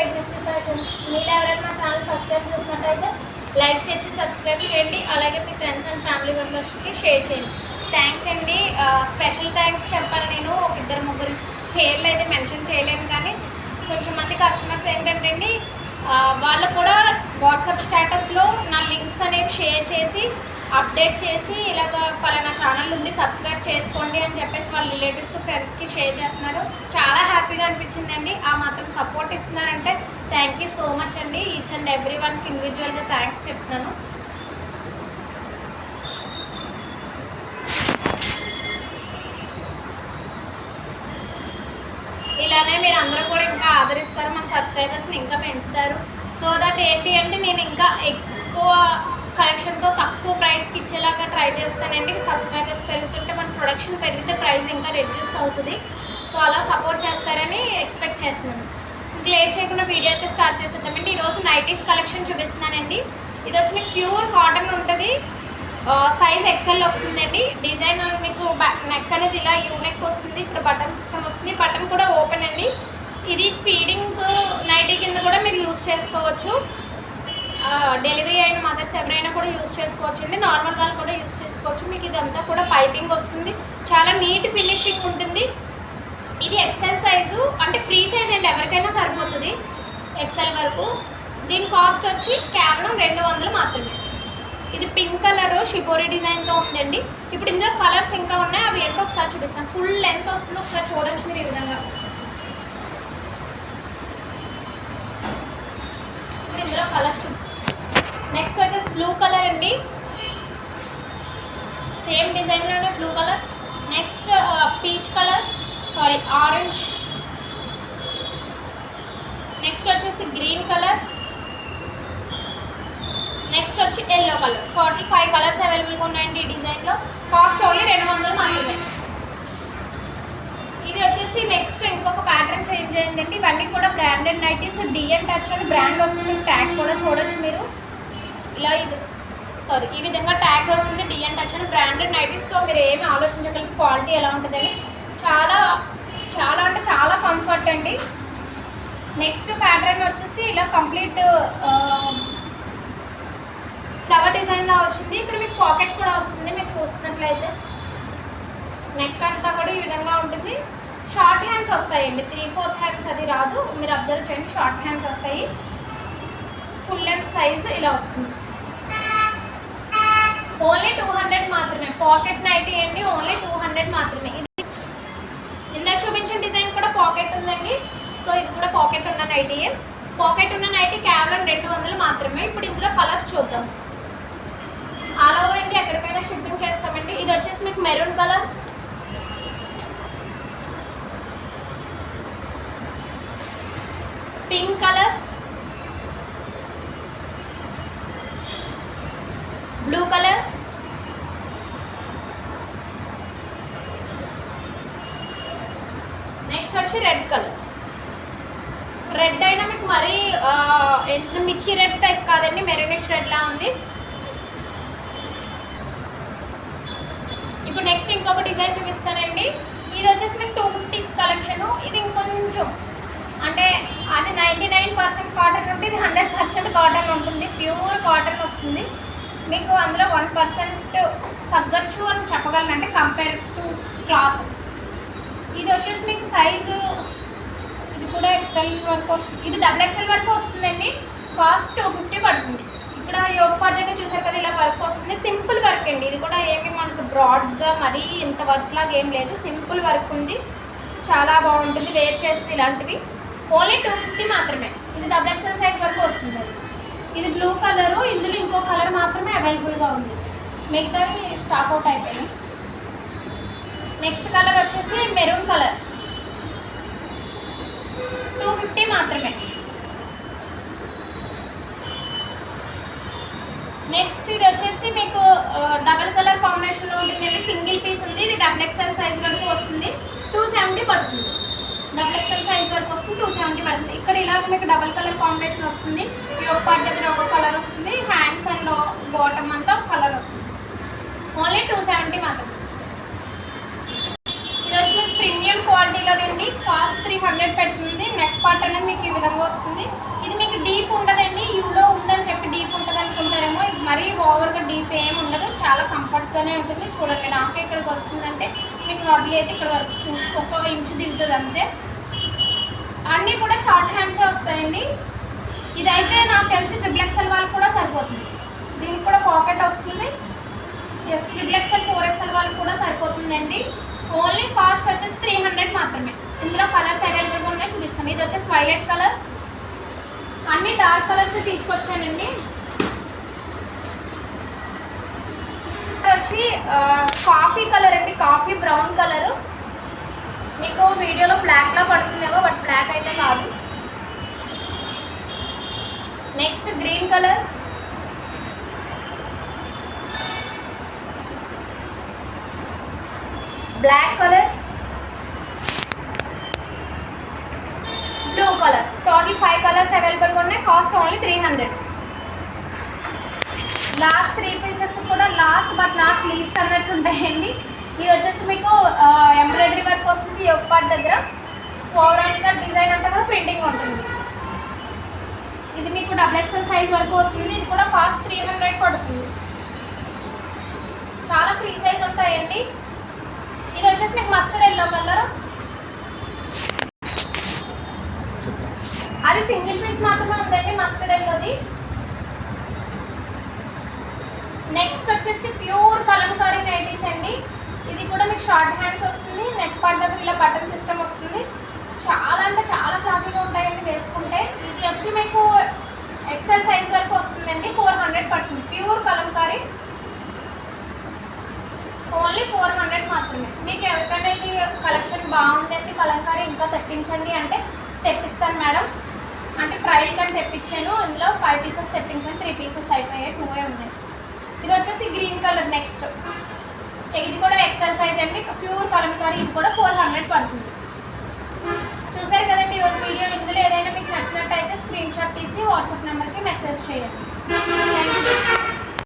Pregnancy fashions మీరు ఎవరైనా మా ఛానల్ ఫస్ట్ టైం చూసినట్టయితే లైక్ చేసి సబ్స్క్రైబ్ చేయండి. అలాగే మీ ఫ్రెండ్స్ అండ్ ఫ్యామిలీ మెంబర్స్కి షేర్ చేయండి. థ్యాంక్స్ అండి. స్పెషల్ థ్యాంక్స్ చెప్పాలి నేను. ఒక ఇద్దరు ముగ్గురు పేర్లు అయితే మెన్షన్ చేయలేను కానీ కొంచెం మంది కస్టమర్స్ ఏంటంటే అండి వాళ్ళు కూడా వాట్సాప్ స్టేటస్లో నా లింక్స్ అనేవి షేర్ చేసి అప్డేట్ చేసి ఇలాగ పలానా ఛానల్ ఉంది సబ్స్క్రైబ్ చేసుకోండి అని చెప్పేసి వాళ్ళ రిలేటివ్స్కి ఫ్రెండ్స్కి షేర్ చేస్తున్నారు. చాలా హ్యాపీగా అనిపించిందండి. ఆ మాత్రం సపోర్ట్ ఇస్తున్నారంటే థ్యాంక్ యూ సో మచ్ అండి. ఈచ్ అండ్ ఎవ్రీ వన్కి ఇండివిజువల్గా థ్యాంక్స్ చెప్తున్నాను. ఇలానే మీరు అందరూ కూడా ఇంకా ఆదరిస్తారు మన సబ్స్క్రైబర్స్ని ఇంకా పెంచుతారు. సో దట్ ఏంటి అంటే నేను ఇంకా ఎక్కువ కలెక్షన్తో తక్కువ ప్రైస్కి ఇచ్చేలాగా ట్రై చేస్తానండి. సబ్స్క్రైబర్స్ పెరుగుతుంటే మన ప్రొడక్షన్ పెరిగితే ప్రైస్ ఇంకా రెడ్యూస్ అవుతుంది. సో అలా సపోర్ట్ చేస్తారని ఎక్స్పెక్ట్ చేస్తున్నాను. ఇంకా లేట్ చేయకుండా వీడియో అయితే స్టార్ట్ చేసేద్దామండి. ఈరోజు నైటీస్ కలెక్షన్ చూపిస్తున్నానండి. ఇది వచ్చి మీకు ప్యూర్ కాటన్ ఉంటుంది. సైజ్ ఎక్సెల్ వస్తుందండి. డిజైన్ మీకు నెక్ అనేది ఇలా యూనెక్ వస్తుంది. ఇక్కడ బటన్ సిస్టమ్ వస్తుంది. బటన్ కూడా ఓపెన్ అండి. ఇది ఫీడింగ్ నైటీ కింద కూడా మీరు యూజ్ చేసుకోవచ్చు. డెలివరీ అయిన మదర్స్ ఎవరైనా కూడా యూస్ చేసుకోవచ్చు అండి. నార్మల్ వాళ్ళు కూడా యూస్ చేసుకోవచ్చు. మీకు ఇదంతా కూడా పైపింగ్ వస్తుంది. చాలా నీట్ ఫినిషింగ్ ఉంటుంది. ఇది ఎక్సెల్ సైజు అంటే ఫ్రీ సైజ్ అండి. ఎవరికైనా సరిపోతుంది. ఎక్సెల్ వరకు. దీని కాస్ట్ వచ్చి కేవలం రెండు వందలు మాత్రమే. ఇది పింక్ కలర్ షిబోరి డిజైన్తో ఉందండి. ఇప్పుడు ఇందులో కలర్స్ ఇంకా ఉన్నాయి. అవి ఏంటో ఒకసారి చూపిస్తాను. ఫుల్ లెంత్ వస్తుంది. ఒకసారి చూడొచ్చు మీరు ఈ విధంగా. ఇందులో కలర్స్ నెక్స్ట్ వచ్చేసి బ్లూ కలర్ అండి. Same డిజైన్లోనే blue colour next peach colour sorry orange next వచ్చేసి గ్రీన్ కలర్ నెక్స్ట్ వచ్చి yellow colour total five colours అవైలబుల్గా ఉన్నాయండి ఈ డిజైన్లో కాస్ట్ ఓన్లీ రెండు వందలు మాత్రమే. ఇది వచ్చేసి నెక్స్ట్ ఇంకొక ప్యాటర్న్ చేంజ్ అయిందండి. ఇవన్నీ కూడా బ్రాండెడ్ నైటీస్ డిఎన్ టచ్ అని బ్రాండ్ వస్తుంది. ట్యాగ్ కూడా చూడొచ్చు మీరు. ఇలా ఇది. సారీ ఈ విధంగా ట్యాగ్ వస్తుంది డిఎన్ టచ్ అని. బ్రాండెడ్ నైటీస్ సో మీరు ఏమి ఆలోచించగలిగి క్వాలిటీ ఎలా ఉంటుందని. చాలా చాలా అంటే చాలా కంఫర్ట్ అండి. నెక్స్ట్ ప్యాటర్న్ వచ్చేసి ఇలా కంప్లీట్ ఫ్లవర్ డిజైన్లో వచ్చింది. ఇక్కడ మీకు పాకెట్ కూడా వస్తుంది మీరు చూస్తున్నట్లయితే. నెక్ అంతా కూడా ఈ విధంగా ఉంటుంది. షార్ట్ హ్యాండ్స్ వస్తాయండి. త్రీ ఫోర్త్ హ్యాండ్స్ అది రాదు. మీరు అబ్జర్వ్ చేయండి షార్ట్ హ్యాండ్స్ వస్తాయి. ఫుల్ లెంత్ సైజ్ ఇలా వస్తుంది. ఓన్లీ టూ హండ్రెడ్ మాత్రమే. పాకెట్ నైటీ అండి ఓన్లీ టూ హండ్రెడ్ మాత్రమే. ఇది ఇందాక చూపించిన డిజైన్ కూడా పాకెట్ ఉందండి. సో ఇది కూడా పాకెట్ ఉన్న నైటీ పాకెట్ ఉన్న నైటీ కేవలం రెండు వందలు మాత్రమే. ఇప్పుడు ఇందులో కలర్స్ చూద్దాం. ఆల్ ఓవర్ అండి ఎక్కడికైనా షిప్పింగ్ చేస్తామండి. ఇది వచ్చేసి మీకు maroon colour. Pink colour blue colour next వచ్చి రెడ్ కలర్. రెడ్ అయినా మీకు మరీ మిర్చి రెడ్ టైప్ కాదండి మెరూనిష్ రెడ్లా ఉంది. ఇప్పుడు నెక్స్ట్ ఇంకొక డిజైన్ చూపిస్తానండి. ఇది వచ్చేసి మీకు టూ ఫిఫ్టీ కలెక్షన్. ఇది ఇంకొంచెం అంటే అది నైంటీ నైన్ పర్సెంట్ కాటన్ ఉంటుంది ఇది హండ్రెడ్ పర్సెంట్ కాటన్ ఉంటుంది. ప్యూర్ కాటన్ వస్తుంది. మీకు అందులో వన్ పర్సెంట్ తగ్గచ్చు అని చెప్పగలను. అంటే కంపేర్ టు క్లాత్. ఇది వచ్చేసి మీకు సైజు ఇది కూడా ఎక్సెల్ వరకు వస్తుంది. ఇది డబుల్ ఎక్సెల్ వరకు వస్తుందండి. కాస్ట్ టూ ఫిఫ్టీ పడుతుంది. ఇక్కడ యోగ పార్ట్ దగ్గర చూసారు కదా ఇలా వర్క్ వస్తుంది. సింపుల్ వర్క్ అండి. ఇది కూడా ఏమి మనకు బ్రాడ్గా మరీ ఇంత వర్క్ లాగా ఏం లేదు. సింపుల్ వర్క్ ఉంది. చాలా బాగుంటుంది. వేర్ చేస్తే ఇలాంటివి. ఓన్లీ టూ ఫిఫ్టీ మాత్రమే. ఇది డబుల్ ఎక్సెల్ సైజ్ వరకు వస్తుంది. ఇది బ్లూ కలరు ఇందులో ఇంకో కలర్ మాత్రమే అవైలబుల్గా ఉంది. మిగతావి స్టాక్ అవుట్ అయిపోయినాయి. నెక్స్ట్ కలర్ వచ్చేసి మెరూన్ కలర్ టూ ఫిఫ్టీ మాత్రమే. నెక్స్ట్ ఇది వచ్చేసి మీకు డబల్ కలర్ కాంబినేషన్ ఉంటుంది సింగిల్ పీస్ ఉంది. ఇది డబుల్ ఎక్స్ఎల్ సైజ్ వరకు వస్తుంది. టూ సెవెంటీ పడుతుంది. డబుల్ ఎక్స్ఎల్ సైజ్ వరకు వస్తుంది. టూ సెవెంటీ పడుతుంది. ఇక్కడ ఇలా మీకు డబల్ కలర్ కాంబినేషన్ వస్తుంది. ఒక పార్ట్ దగ్గర ఒక కలర్ వస్తుంది హ్యాండ్స్ అండ్ బాటమ్ అంతా ఒక కలర్ వస్తుంది ఓన్లీ టూ సెవెంటీ మాత్రమే ఇది వచ్చి మీకు ప్రీమియం క్వాలిటీలోనండి కాస్ట్ త్రీ హండ్రెడ్ పెడుతుంది. నెక్ పార్ట్ అనేది మీకు ఈ విధంగా వస్తుంది. ఇది మీకు డీప్ ఉండదండి. యూలో ఉందని చెప్పి డీప్ ఉంటుంది అనుకుంటారేమో. ఇది మరీ ఓవర్గా డీప్ ఏమి ఉండదు. చాలా కంఫర్ట్గానే ఉంటుంది. చూడండి నాకు ఇక్కడికి వస్తుందంటే మీకు హార్డ్లీ అయితే ఇక్కడ వరకు ఒక్క ఇంచు దిగుతుంది అంతే. అన్నీ కూడా షార్ట్ హ్యాండ్సే వస్తాయండి. ఇదైతే నాకు తెలిసి ట్రిపుల్ ఎక్స్ఎల్ వాళ్ళకి కూడా సరిపోతుంది. దీనికి కూడా పాకెట్ వస్తుంది. Yes triple XL four XL వాళ్ళకి కూడా సరిపోతుందండి. ఓన్లీ కాస్ట్ వచ్చేసి త్రీ హండ్రెడ్ మాత్రమే. ఇందులో కలర్స్ అవైలబుల్గా ఉన్నాయి చూపిస్తాను ఇది వచ్చేసి వైలెట్ కలర్. అన్ని డార్క్ కలర్స్ తీసుకొచ్చానండి. వచ్చి కాఫీ కలర్ అండి. Coffee brown colour. మీకు వీడియోలో బ్లాక్ లా పడుతుందేమో బట్ బ్లాక్ అయితే కాదు. Next green colour. Black colour blue colour total five colours అవైలబుల్గా ఉన్నాయి cost only three hundred last three pieces కూడా లాస్ట్ బట్ నాట్ లీస్ట్ అన్నట్టు ఉంటాయండి. ఇది వచ్చేసి మీకు ఎంబ్రాయిడరీ వర్క్ వస్తుంది ఒక పార్ట్ దగ్గర. ఓవరాల్గా డిజైన్ అంతా కూడా ప్రింటింగ్ ఉంటుంది. ఇది మీకు డబుల్ ఎక్స్ఎల్ సైజ్ వరకు వస్తుంది. ఇది కూడా కాస్ట్ త్రీ హండ్రెడ్ పడుతుంది. చాలా ఫ్రీ సైజ్ ఉంటాయండి. ఇది వచ్చేసి మీకు మస్టర్డ్ ఎల్లో కలర్ అది సింగిల్ పీస్ మాత్రమే ఉందండి మస్టర్డ్ ఎల్లోది నెక్స్ట్ వచ్చేసి ప్యూర్ కలంకారీ నైటీస్ అండి. ఇది కూడా మీకు షార్ట్ హ్యాండ్స్ వస్తుంది నెక్ పార్ట్ దగ్గర ఇలా బటన్ సిస్టమ్ వస్తుంది. చాలా అంటే చాలా క్లాసీగా ఉంటాయండి వేసుకుంటే. ఇది వచ్చి మీకు ఎక్సెల్ సైజ్ వరకు వస్తుందండి ఫోర్ హండ్రెడ్ పడుతుంది. Pure Kalamkari. Only four hundred మాత్రమే. మీకు ఎవరికైనా ఇది కలెక్షన్ బాగుందండి కలంకారీ ఇంకా తెప్పించండి అంటే తెప్పిస్తాను మేడం. అంటే ట్రయల్ కానీ తెప్పించాను. అందులో ఫైవ్ పీసెస్ తెప్పించాను. త్రీ పీసెస్ అయిపోయాయి. టూ ఉన్నాయి. ఇది వచ్చేసి గ్రీన్ కలర్ నెక్స్ట్ ఇది కూడా ఎక్సెల్ సైజ్ అండి. ప్యూర్ కలంకారీ ఇది కూడా ఫోర్ హండ్రెడ్ పడుతుంది. చూసారు కదండి ఈరోజు వీడియో ఇందులో ఏదైనా మీకు నచ్చినట్టయితే స్క్రీన్ షాట్ తీసి వాట్సాప్ నెంబర్కి మెసేజ్ చేయండి.